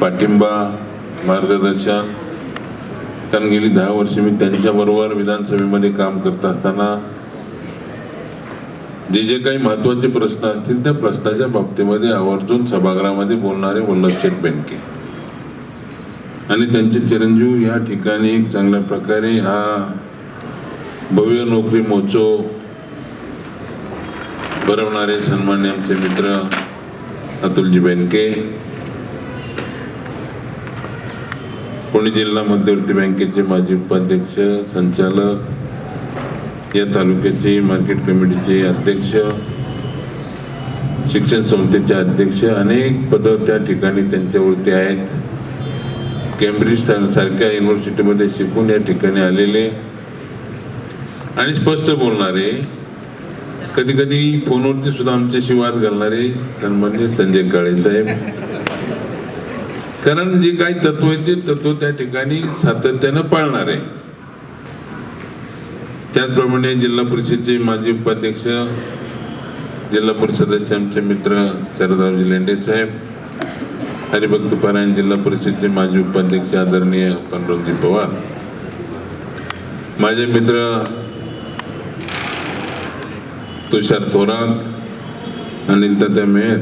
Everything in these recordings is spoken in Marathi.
पाठिंबा मार्गदर्शन. कारण गेली दहा वर्ष मी त्यांच्याबरोबर विधानसभेमध्ये काम करत असताना जे जे काही महत्त्वाचे प्रश्न असतील त्या प्रश्नाच्या बाबतीमध्ये आवर्जून सभागृहामध्ये बोलणारे वल्लभशेठ बेनके. आणि त्यांचे चिरंजीव या ठिकाणी एक चांगल्या प्रकारे हा भव्य नोकरी मोचो भरवणारे सन्मान्य आमचे मित्र अतुलजी बँके पुणे जिल्हा मध्यवर्ती बँकेचे माजी उपाध्यक्ष संचालक या तालुक्याचे मार्केट कमिटीचे अध्यक्ष शिक्षण संस्थेचे अध्यक्ष अनेक पद त्या ठिकाणी त्यांच्यावरती आहेत. केम्ब्रिज सारख्या युनिव्हर्सिटीमध्ये शिकून या ठिकाणी आलेले. आणि स्पष्ट बोलणारे कधी कधी फोनवरती सुद्धा आमच्याशी वाद घालणारे सन्मान्य संजय काळे साहेब. कारण जे काही तत्व आहे ते तत्व त्या ठिकाणी सातत्यानं पाळणार. आहे त्याचप्रमाणे जिल्हा परिषदचे माजी उपाध्यक्ष जिल्हा परिषद आमचे मित्र शरदरावजी लेंडे साहेब हरिभक्त पारायण जिल्हा परिषदचे माजी उपाध्यक्ष आदरणीय पंडोजी पवार. माझे मित्र तुषार थोरात आणि तात्या मेहर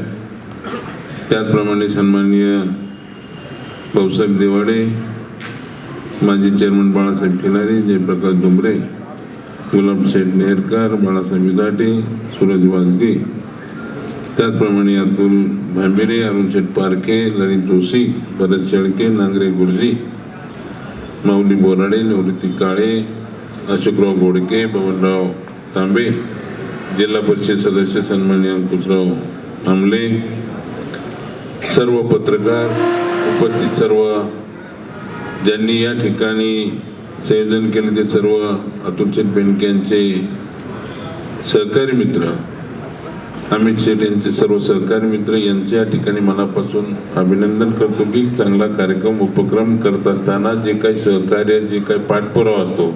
त्याचप्रमाणे सन्माननीय भाऊसाहेब दिवाडे माजी चेअरमन बाळासाहेब खिलारी जयप्रकाश डुंबरे गुलाबशेठ नेहरकर बाळासाहेब विदाटे सूरज वाजगे त्याचप्रमाणे अतुल भांबिरे अरुणशेठ पारखे ललित जोशी भरत शेळके नांगरे गुरुजी माऊली बोराडे निवृत्ती काळे अशोकराव गोडके बबनराव तांबे जिल्हा परिषद सदस्य सन्मान्य अंकुशराव आमले सर्व पत्रकार उपस्थित सर्व ज्यांनी या ठिकाणी संयोजन केले ते सर्व अतुलशेठ बेनके यांचे सहकारी मित्र. अमित शेठ यांचे सर्व सहकारी मित्र यांचे या ठिकाणी मनापासून अभिनंदन करतो की चांगला कार्यक्रम उपक्रम करत असताना जे काही सहकार्य जे काही पाठपुरावा असतो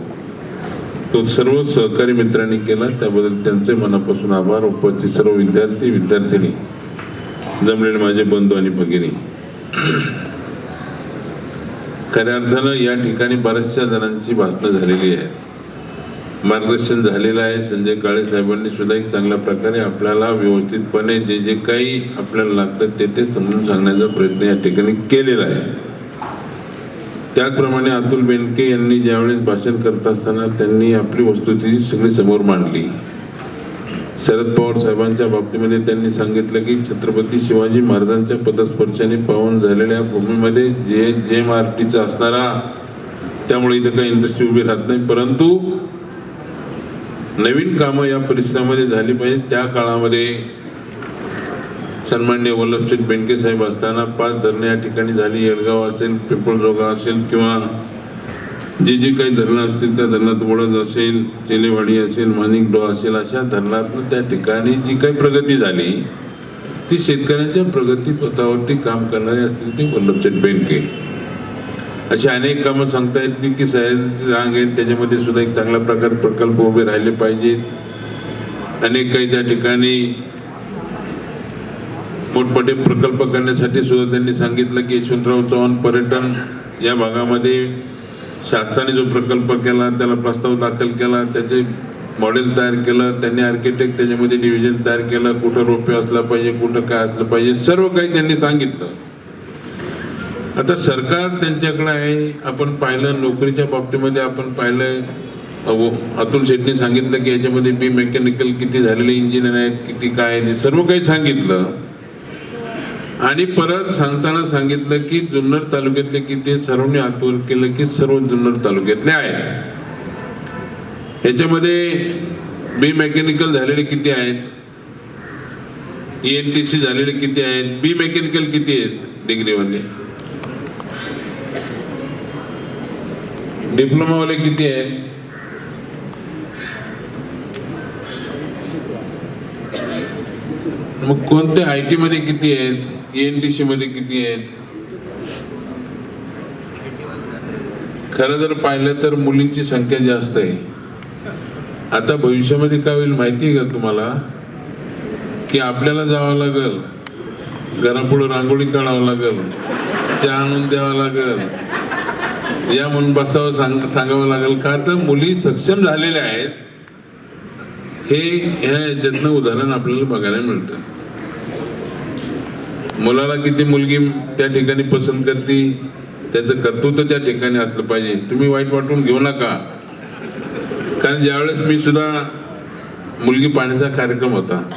तो सर्व सहकारी मित्रांनी केला. त्याबद्दल त्यांचे मनापासून आभार. उपस्थित सर्व विद्यार्थी विद्यार्थिनी जमलेले माझे बंधू आणि भगिनी. खऱ्या अर्थानं या ठिकाणी बऱ्याचशा जणांची भाषणं झालेली आहेत मार्गदर्शन झालेलं आहे. संजय काळे साहेबांनी सुद्धा एक चांगल्या प्रकारे आपल्याला व्यवस्थितपणे जे जे काही आपल्याला लागतं ते ते समजून सांगण्याचा प्रयत्न या ठिकाणी केलेला आहे. त्याचप्रमाणे अतुल बेनके यांनी ज्यावेळेस भाषण करत असताना त्यांनी आपली वस्तुस्थिती सगळी समोर मांडली. शरद पवार साहेबांच्या बाबतीमध्ये त्यांनी सांगितलं की छत्रपती शिवाजी महाराजांच्या पदस्पर्शाने पावन झालेल्या भूमीमध्ये जे जे मार्टीचा असणारा त्यामुळे इथं काही इंडस्ट्री उभी राहत नाही. परंतु नवीन कामं या परिसरामध्ये झाली पाहिजे त्या काळामध्ये सन्मान्य वल्लभशेठ बेनके साहेब असताना पाच धरणे या ठिकाणी झाली. येडगाव असेल पिंपळजोगा असेल किंवा जे जे काही धरणं असतील त्या धरणात वडद असेल चेलेवाडी असेल माणिकडो असेल अशा धरणातून त्या ठिकाणी जी काही प्रगती झाली ती शेतकऱ्यांच्या प्रगतीपथावरती काम करणारे असतील ते वल्लभशेठ बेनके. असे अनेक कामं सांगता येतील की सह्याद्रीची रांग आहे त्याच्यामध्ये सुद्धा एक चांगल्या प्रकारे प्रकल्प उभे राहिले पाहिजेत. अनेक काही त्या ठिकाणी मोठमोठे प्रकल्प करण्यासाठी सुद्धा त्यांनी सांगितलं की यशवंतराव चव्हाण पर्यटन या भागामध्ये शासनाने जो प्रकल्प केला त्याला प्रस्ताव दाखल केला त्याचे मॉडेल तयार केलं त्यांनी आर्किटेक्ट त्याच्यामध्ये डिव्हिजन तयार केलं कुठं रोपे असलं पाहिजे कुठं काय असलं पाहिजे सर्व काही त्यांनी सांगितलं. आता सरकार त्यांच्याकडे आहे. आपण पाहिलं नोकरीच्या बाबतीमध्ये आपण पाहिलं. अहो, अतुल शेट्टी सांगितलं की याच्यामध्ये बी मेकॅनिकल किती झालेले इंजिनियर आहेत किती काय आहे ते सर्व काही सांगितलं. आणि परत सांगताना सांगितलं की जुन्नर तालुक्यातले किती सर्वांनी आतवर केलं की सर्व जुन्नर तालुक्यातले आहेत. याच्यामध्ये बी मेकॅनिकल झालेले किती आहेत? ई एन टी सी झालेले किती आहेत? बी मेकॅनिकल किती आहेत? डिग्रीवाले डिप्लोमावाले किती आहेत? मग कोणत्या आय टी मध्ये किती आहेत? एन टी सी मध्ये किती आहेत? खरं जर पाहिलं तर मुलींची संख्या जास्त आहे. आता भविष्यामध्ये काय होईल माहिती आहे का तुम्हाला? की आपल्याला जावं लागल. घरापुढं रांगोळी काढावं लागल. चहा आणून द्यावा लागल. या म्हणून बसावं सांग सांगावं लागेल का? तर मुली सक्षम झालेल्या आहेत. हे ह्या याच्यातनं उदाहरण आपल्याला बघायला मिळतं. मुलाला किती मुलगी त्या ठिकाणी पसंत करते त्याचं कर्तृत्व त्या ठिकाणी असलं पाहिजे. तुम्ही वाईट वाटून घेऊ नका. कारण ज्यावेळेस मी सुद्धा मुलगी पाण्याचा कार्यक्रम होता.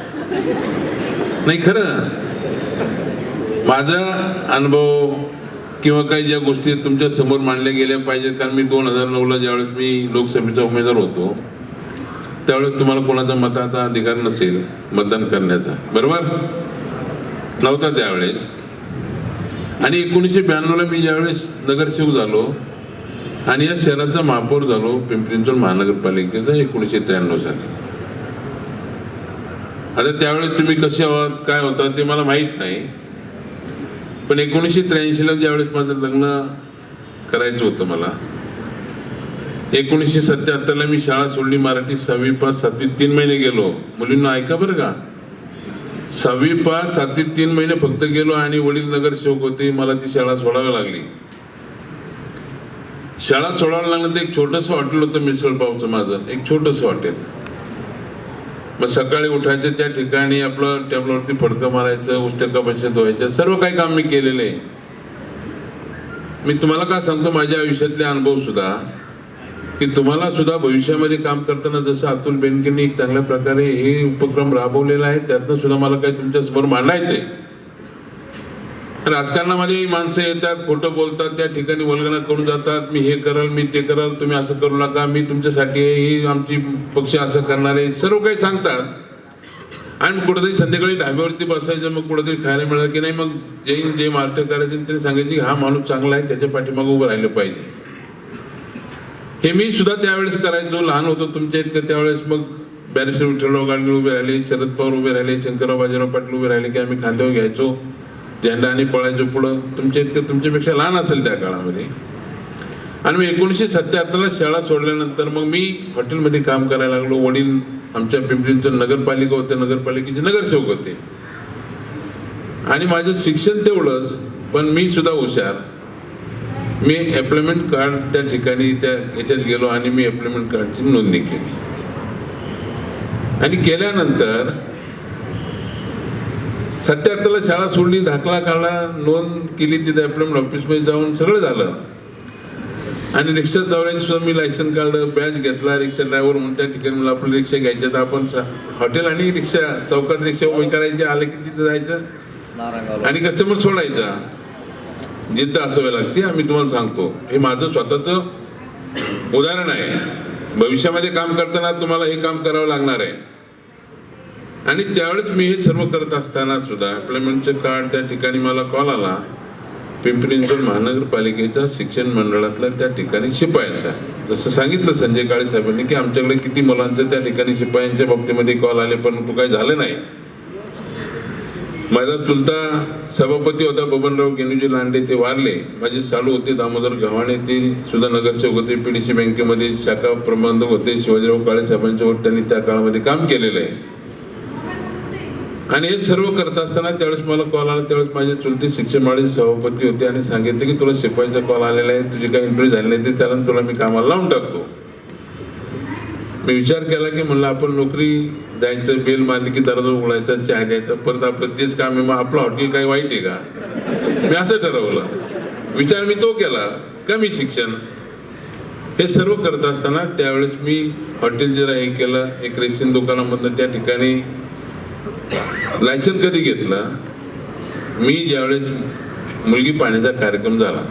नाही खरं. माझा अनुभव किंवा काही ज्या गोष्टी तुमच्यासमोर मांडल्या गेल्या पाहिजेत कारण मी दोन हजार नऊला ज्यावेळेस मी लोकसभेचा उमेदवार होतो त्यावेळेस तुम्हाला कोणाचा मताचा अधिकार नसेल मतदान करण्याचा. बरोबर? नव्हता त्यावेळेस. आणि एकोणीसशे ब्याण्णवला मी ज्यावेळेस नगरसेवक झालो आणि या शहराचा महापौर झालो पिंपरी चिंचवड महानगरपालिकेचा एकोणीसशे त्र्याण्णव साली. आता त्यावेळेस तुम्ही कसे आहात काय होता ते मला माहीत नाही. पण एकोणीसशे त्र्याऐंशीला ज्यावेळेस माझं लग्न करायचं होतं मला एकोणीसशे सत्याहत्तरला मी शाळा सोडली मराठी सहावी पास सातवी तीन महिने गेलो. मुलींना ऐका बरं का. सहावी पास सातवी तीन महिने फक्त गेलो आणि वडील नगरसेवक होते मला ती शाळा सोडावी लागली. शाळा सोडायला लागलं तर एक छोटंसं हॉटेल होतं मिसळ पावचं माझं एक छोटंसं हॉटेल. मग सकाळी उठायचं त्या ठिकाणी आपलं टेबलवरती फडकं मारायचं उष्टका बशा धुवायचं सर्व काही काम मी केलेलं आहे. मी तुम्हाला का सांगतो माझ्या आयुष्यातले अनुभव सुद्धा की तुम्हाला सुद्धा भविष्यामध्ये काम करताना जसं अतुल बेनकेंनी एक चांगल्या प्रकारे हे उपक्रम राबवलेला आहे त्यातनं सुद्धा मला काही तुमच्यासमोर मांडायचं मांडायचंय. राजकारणामध्ये माणसं येतात खोटं बोलतात त्या ठिकाणी वल्गना करून जातात मी हे कराल मी ते कराल तुम्ही असं करू नका मी तुमच्यासाठी आहे, ही आमची पक्ष असं करणार आहे. सर्व काही सांगतात. आणि कुठेतरी संध्याकाळी ढाब्यावरती बसायचं मग कुठेतरी खायला मिळालं की नाही मग जैन जे मार्ट करायचे त्यांनी सांगायचे हा माणूस चांगला आहे त्याच्या पाठीमागे उभं राहिलं पाहिजे. हे मी सुद्धा त्यावेळेस करायचो लहान होतो तुमच्या इतकं त्यावेळेस मग बॅरिस्टर विठ्ठलराव गाडगे उभे राहिले शरद पवार उभे राहिले शंकरराव बाजीराव पाटील उभे राहिले की आम्ही खांद्यावर घ्यायचो. झेंडा आणि पळायचो पुढं तुमच्या इतकं तुमच्यापेक्षा लहान असेल त्या काळामध्ये. आणि मग एकोणीसशे सत्याहत्तरला शाळा सोडल्यानंतर मग मी हॉटेलमध्ये काम करायला लागलो. वडील आमच्या पिंपरीचं नगरपालिका होते नगरपालिकेचे नगरसेवक होते. आणि माझं शिक्षण तेवढंच पण मी सुद्धा हुशार. मी एप्लॉयमेंट कार्ड त्या ठिकाणी त्या याच्यात गेलो आणि मी एप्लॉयमेंट कार्डची नोंदणी केली. आणि केल्यानंतर सत्याहत्तरला शाळा सोडली दाखला काढला नोंद केली तिथे एम्प्लॉयमेंट ऑफिसमध्ये जाऊन सगळं झालं. आणि रिक्षा चालवायची सुद्धा मी लायसन काढलं बॅच घेतला रिक्षा ड्रायव्हर म्हणून त्या ठिकाणी मला आपली रिक्षा घ्यायच्या तर आपण हॉटेल आणि रिक्षा चौकात रिक्षा उभी करायची आलं की तिथे जायचं. आणि कस्टमर सोडायचा. जिद्द असावी लागते आम्ही तुम्हाला सांगतो. हे माझं स्वतःच उदाहरण आहे. भविष्यामध्ये काम करताना तुम्हाला हे काम करावं लागणार आहे. आणि त्यावेळेस मी हे सर्व करत असताना सुद्धा एम्प्लॉयमेंटचं कार्ड त्या ठिकाणी मला कॉल आला. पिंपरी चिंचवड महानगरपालिकेच्या शिक्षण मंडळातल्या त्या ठिकाणी शिपायांचा. जसं सांगितलं संजय काळे साहेबांनी की आमच्याकडे किती मुलांचं त्या ठिकाणी शिपायांच्या बाबतीमध्ये कॉल आले परंतु काही झालं नाही. माझा चुलता सभापती होता बबनराव गेनुजी लांडे ते वारले. माझे साडू होते दामोदर गव्हाणे ते सुद्धा नगरसेवक होते पीडीसी बँकेमध्ये शाखा प्रबंधक होते शिवाजीराव काळे साहेबांच्या त्यांनी त्या काळामध्ये काम केलेलं आहे. आणि हे सर्व करत असताना त्यावेळेस मला कॉल आला. त्यावेळेस माझे चुलती शिक्षण माळी सभापती होते आणि सांगितले की तुला शिपाईचा कॉल आलेला आहे तुझी काही इंटरव्ह्यू झाली नाही ते त्याला तुला मी कामाला लावून टाकतो. मी विचार केला की म्हणलं आपण नोकरी द्यायचं बेल मारली की दरवाजा उघडायचा चहा द्यायचा परत आपलं तेच काम आहे मग आपलं हॉटेल काही वाईट आहे का? मी असं ठरवलं. विचार मी तो केला कमी शिक्षण. हे सर्व करत असताना त्यावेळेस मी हॉटेल जरा हे केलं एक रेशन दुकानामधनं त्या ठिकाणी लायसन कधी घेतलं? मी ज्यावेळेस मुलगी पाण्याचा कार्यक्रम झाला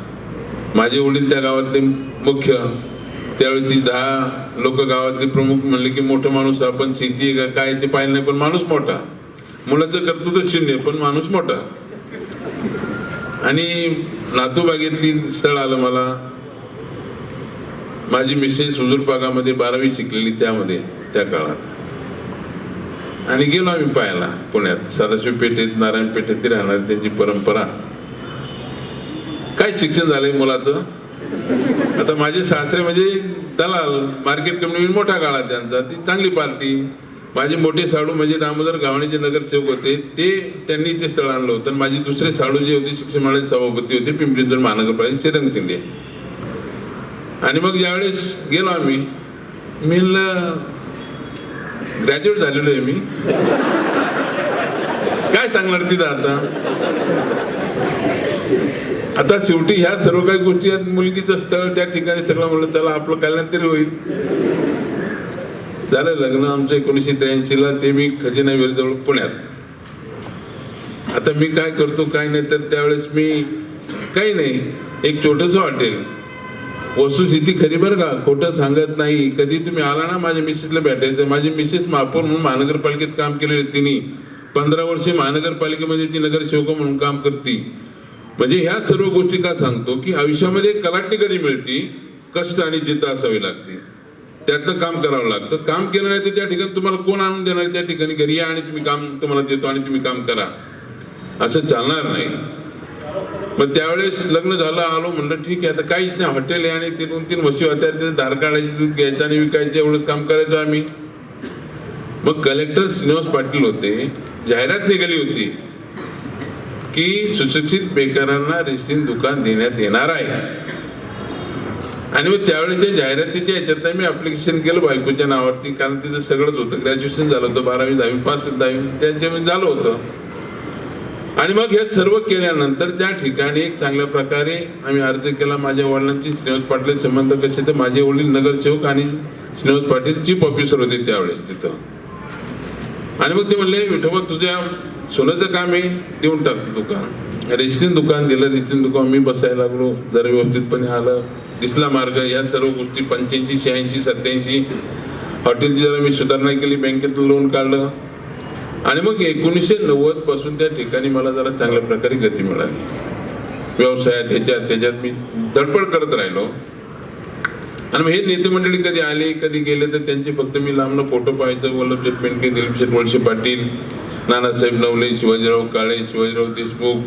माझे वडील त्या गावातले मुख्य त्यावेळी ती दहा लोक गावातले प्रमुख म्हणले की मोठं माणूस आपण शेती आहे का? काय ते पाहिलं नाही पण माणूस मोठा. मुलाचं कर्तृत्व शून्य पण माणूस मोठा. आणि नातूबागेतली स्थळ आलं मला. माझी मिसेस हुजूर बागामध्ये बारावी शिकलेली त्यामध्ये त्या काळात. आणि गेलो आम्ही पाहायला पुण्यात. सदाशिव पेठेत नारायण पेठेत ते राहणार त्यांची परंपरा. काय शिक्षण झालंय मुलाचं? आता माझे सासरे म्हणजे दलाल मार्केट कमिटी मोठा काळा त्यांचा. ती चांगली पार्टी. माझे मोठे साडू म्हणजे दामोदर गावणीचे नगरसेवक होते. ते त्यांनी ते स्थळ आणलं होतं. माझे दुसरे साडू जे होते शिक्षण मंडळाचे सभापती होते पिंपरीचंद महानगरपालिका श्रीरंग शिंदे. आणि मग ज्यावेळेस गेलो आम्ही मी ग्रॅज्युएट झालेलो आहे मी. काय सांगणार तिथं आता? आता शेवटी ह्या सर्व काही गोष्टी आहेत मुलगीचं स्थळ त्या ठिकाणी सगळं म्हणलं चला आपलं कल्याण तरी होईल. झालं लग्न आमचं एकोणीसशे त्र्याऐंशी ला ते मी खजिना वेळजवळ पुण्यात. आता मी काय करतो काय नाही तर त्यावेळेस मी काही नाही एक छोटस हॉटेल. वस्तुस्थिती खरी बरं का? खोटं सांगत नाही. कधी तुम्ही आला ना माझ्या मिसेसला भेटायचं? माझी मिसेस महापौर म्हणून महानगरपालिकेत काम केलेले तिने. पंधरा वर्षे महानगरपालिकेमध्ये ती नगरसेवक म्हणून काम करते. म्हणजे ह्या सर्व गोष्टी का सांगतो? की आयुष्यामध्ये कलाटणी कधी मिळते? कष्ट आणि जिद्द असावी लागते. त्यातनं काम करावं लागतं. काम केलं नाही तर त्या ठिकाणी तुम्हाला कोण आणून देणार? त्या ठिकाणी घरी या आणि तुम्ही काम तुम्हाला देतो आणि तुम्ही काम करा. असं चालणार नाही. मग त्यावेळेस लग्न झालं आलो म्हणलं ठीक आहे आता काहीच नाही हॉटेल आहे आणि ते दोन तीन वशी होत्या ते धार काढायची दूध घ्यायचं आणि विकायचं एवढंच काम करायचो आम्ही. मग कलेक्टर श्रीनिवास पाटील होते जाहिरात निघाली होती की सुशिक्षित बेकारांना रेस्टिन दुकान देण्यात येणार आहे. आणि मग त्यावेळेच्या जाहिरातीच्या याच्यात मी अप्लिकेशन केलं बायकोच्या नावावरती कारण तिचं सगळंच होतं. ग्रॅज्युएशन झालं होतं बारावी दहावी पास दहावी त्याच्या झालं होतं. आणि मग हे सर्व केल्यानंतर त्या ठिकाणी एक चांगल्या प्रकारे आम्ही अर्ज केला. माझ्या वडिलांची श्रीनिवास पाटील संबंध कसे तर माझे वडील नगरसेवक आणि श्रीनिवास पाटील चीफ ऑफिसर होते त्यावेळेस तिथं. आणि मग ते म्हणले विठोबा तुझ्या सोन्याचं काम आहे देऊन टाक दुकान. रेशनी दुकान दिलं. रेशनी दुकान मी बसायला लागलो. जरा व्यवस्थितपणे आलं. दिसला मार्ग. या सर्व गोष्टी पंच्याऐंशी शहाऐंशी सत्याऐंशी. हॉटेलची जरा मी सुधारणा केली. बँकेतून लोन काढलं. आणि मग एकोणीसशे नव्वदपासून त्या ठिकाणी मला जरा चांगल्या प्रकारे गती मिळाली. व्यवसायात ह्याच्यात त्याच्यात मी धडपड करत राहिलो. आणि मग हे नेते मंडळी कधी आले कधी गेले तर त्यांचे फक्त मी लांबनं फोटो पाहायचं. वल्लभ पेंडके दिलीप शेठ वळसे पाटील नानासाहेब नवले शिवाजीराव काळे शिवाजीराव देशमुख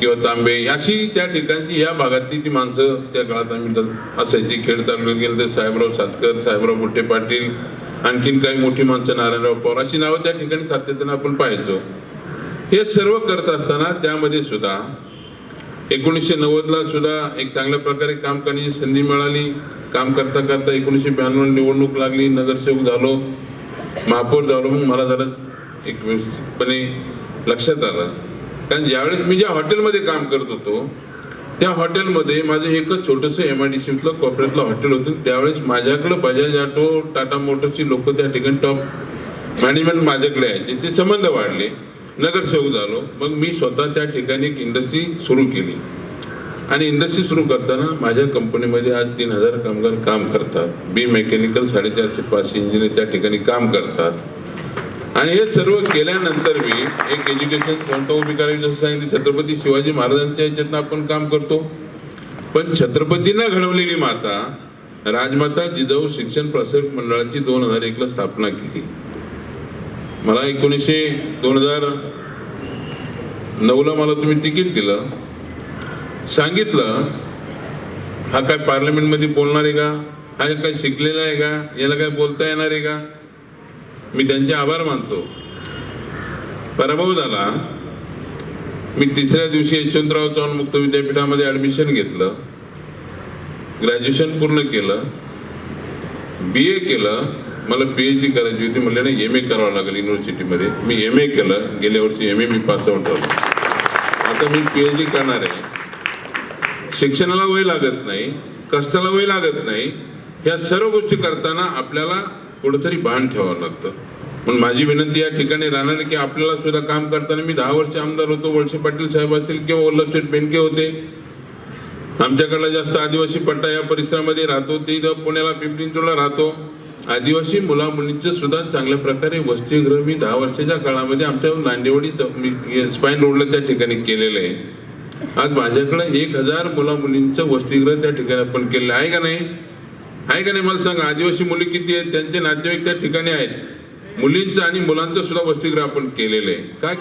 किंवा तांबे अशी त्या ठिकाणची या भागातली ती माणसं त्या काळात आम्ही असायची. खेड तालुक्यात गेले तर साहेबराव सातकर साहेबराव मोठे पाटील आणखीन काही मोठी माणसं नारायणराव पवार अशी नावं त्या ठिकाणी सातत्यानं आपण पाहायचो. हे सर्व करत असताना त्यामध्ये सुद्धा एकोणीसशे नव्वदला सुद्धा एक चांगल्या प्रकारे काम करण्याची संधी मिळाली. काम करता करता एकोणीसशे ब्याण्णव निवडणूक लागली नगरसेवक झालो महापौर झालो मग मला जरा एक व्यवस्थितपणे लक्षात आलं. कारण ज्यावेळेस मी ज्या हॉटेलमध्ये काम करत होतो त्या हॉटेलमध्ये माझं एकच छोटंसं एम आय डी सीतलं कॉर्पोरेटलं हॉटेल होतं. त्यावेळेस माझ्याकडं बजाज ऑटो टाटा मोटर्सची लोक त्या ठिकाणी टॉप मॅनेजमेंट माझ्याकडे यायचे ते संबंध वाढले नगरसेवक झालो मग मी स्वतः त्या ठिकाणी एक इंडस्ट्री सुरू केली. आणि इंडस्ट्री सुरू करताना माझ्या कंपनीमध्ये आज तीन हजार कामगार काम करतात. बी मेकॅनिकल साडेचारशे पाचशे इंजिनियर त्या ठिकाणी काम करतात. आणि हे सर्व केल्यानंतर मी एक एज्युकेशन संस्था उभी करावी जसं सांगितलं छत्रपती शिवाजी महाराजांच्या याच्यातनं आपण काम करतो. पण छत्रपतींना घडवलेली माता राजमाता जिजाऊ शिक्षण प्रसारक मंडळाची दोन हजार एकला स्थापना केली. मला एकोणीसशे दोन हजार नऊला मला तुम्ही तिकीट दिलं. सांगितलं हा काय पार्लमेंटमध्ये बोलणार आहे का? हा काय शिकलेला आहे का? याला काय बोलता येणार आहे का? मी त्यांचे आभार मानतो. पराभव झाला. मी तिसऱ्या दिवशी यशवंतराव चव्हाण मुक्त विद्यापीठामध्ये ऍडमिशन घेतलं. ग्रॅज्युएशन पूर्ण केलं. बी ए केलं. मला पीएच डी करायची होती. म्हणले ना एम ए करावं लागेल युनिव्हर्सिटीमध्ये मी एम ए केलं. गेल्या वर्षी एम ए मी पास आउट झालो. आता मी पीएच डी करणार आहे. शिक्षणाला वय लागत नाही. कष्टाला वय लागत नाही. ह्या सर्व गोष्टी करताना आपल्याला कुठंतरी भान ठेवावं लागतं. पण माझी विनंती या ठिकाणी राहणार की आपल्याला सुद्धा काम करताना मी दहा वर्ष आमदार होतो वळसे पाटील साहेब असतील किंवा वल्लभशेठ बेंडके होते. आमच्याकडला जास्त आदिवासी पट्टा या परिसरामध्ये राहतो ते पुण्याला पिंपरी राहतो. आदिवासी मुला मुलींचं सुद्धा चांगल्या प्रकारे वसतिगृह मी दहा वर्षाच्या काळामध्ये आमच्या नांदेवाडी स्पाईन रोडला त्या ठिकाणी केलेलं आहे. आज माझ्याकडे एक हजार मुला मुलींचं वसतिगृह त्या ठिकाणी आपण केलेलं आहे का नाही? आहे का नाही मला सांगा? आदिवासी मुली किती आहेत? त्यांचे नातेवाईक त्या ठिकाणी आहेत. मुलींचं आणि मुलांचं सुद्धा वसतिगृह आपण केलेलं आहे. काय?